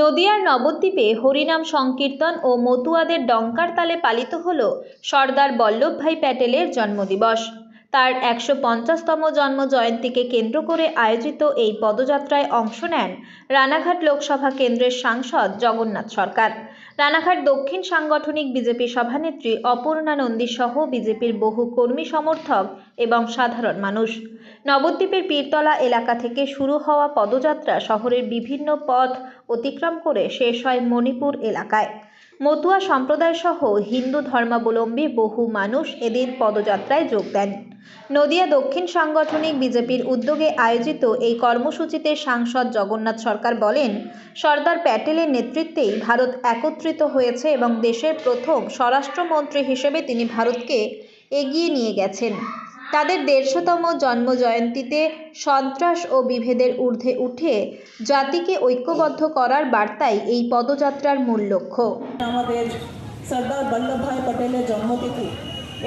নদিয়ার নবদ্বীপে হরিনাম সংকীর্তন ও মতুয়াদের ডঙ্কার তালে পালিত হল সর্দার বল্লভভাই প্যাটেলের জন্মদিবস। তার একশো পঞ্চাশতম জন্ম জয়ন্তীকে কেন্দ্র করে আয়োজিত এই পদযাত্রায় অংশ নেন রানাঘাট লোকসভা কেন্দ্রের সাংসদ জগন্নাথ সরকার। রানাঘাট দক্ষিণ সাংগঠনিক বিজেপি সভানেত্রী অপর্ণা নন্দী সহ বিজেপির বহু কর্মী সমর্থক এবং সাধারণ মানুষ। নবদ্বীপের পীরতলা এলাকা থেকে শুরু হওয়া পদযাত্রা শহরের বিভিন্ন পথ অতিক্রম করে শেষ হয় মণিপুর এলাকায়। মতুয়া সম্প্রদায় সহ হিন্দু ধর্মাবলম্বী বহু মানুষ এদিন পদযাত্রায় যোগ দেন। নদিয়া দক্ষিণ সাংগঠনিক বিজেপির উদ্যোগে আয়োজিত এই কর্মসূচিতে সাংসদ জগন্নাথ সরকার বলেন, সর্দার প্যাটেলের নেতৃত্বেই ভারত একত্রিত হয়েছে এবং দেশের প্রথম স্বরাষ্ট্রমন্ত্রী হিসেবে তিনি ভারতকে এগিয়ে নিয়ে গেছেন। তাদের দেড়শোতম জন্ম জয়ন্তীতে সন্ত্রাস ও বিভেদের ঊর্ধ্বে উঠে জাতিকে ঐক্যবদ্ধ করার বার্তাই এই পদযাত্রার মূল লক্ষ্য। আমাদের সর্দার বল্লভভাই পটেলের জন্মতিথি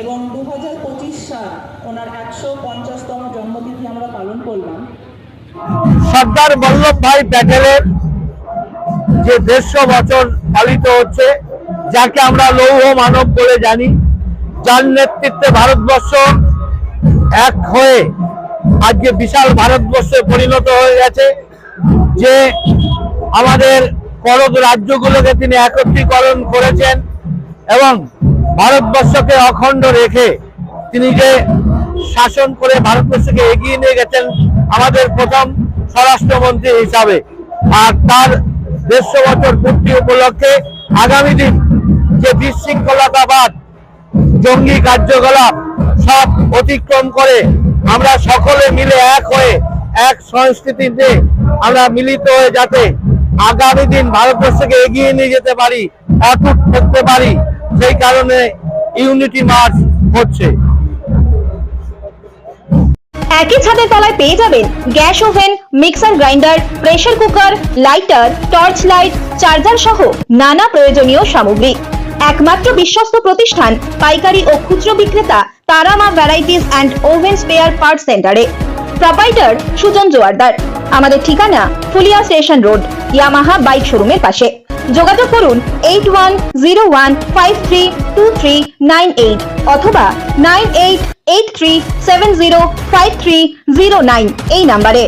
এবং দু হাজার পঁচিশ সাল ওনার একশো পঞ্চাশতম জন্মতিথি আমরা পালন করলাম। সর্দার বল্লভভাই প্যাটেলের যে দেড়শো বছর পালিত হচ্ছে, যাকে আমরা লৌহ মানব বলে জানি, যার নেতৃত্বে ভারতবর্ষ এক হয়ে আজকে বিশাল ভারতবর্ষে পরিণত হয়ে গেছে, যে আমাদের করদ রাজ্যগুলোকে তিনি একত্রীকরণ করেছেন এবং ভারতবর্ষকে অখণ্ড রেখে তিনি যে শাসন করে ভারতবর্ষকে এগিয়ে নিয়ে গেছেন আমাদের প্রথম স্বরাষ্ট্রমন্ত্রী হিসাবে। আর তার দেড়শো বছর পূর্তি উপলক্ষে আগামী দিন যে বিশৃঙ্খলতাবাদ, জঙ্গি কার্যকলাপ সব অতিক্রম করে আমরা সকলে মিলে এক হয়ে এক সংস্কৃতিতে আমরা মিলিত হয়ে যাতে আগামী দিন ভারতবর্ষকে এগিয়ে নিয়ে যেতে পারি অটুট করতে পারি। সেই কারণে ইউনিটি মার্চ হচ্ছে। একই ছাদের তলায় পেয়ে যাবেন gas oven, mixer grinder, pressure cooker, lighter, torch light, charger সহ নানা প্রয়োজনীয় সামগ্রী। একমাত্র বিশ্বস্ত প্রতিষ্ঠান পাইকারি ও খুচরো বিক্রেতা Tarama varieties and oven spare part সেন্টারে প্রপাইটার সুজন জোয়ারদার। আমাদের ঠিকানা Phulia station road, Yamaha bike শোরুমের পাশে। যোগাযোগ করুন eight one zero one five three two three nine eight অথবা nine eight eight three seven zero five three zero nine এই নাম্বারে।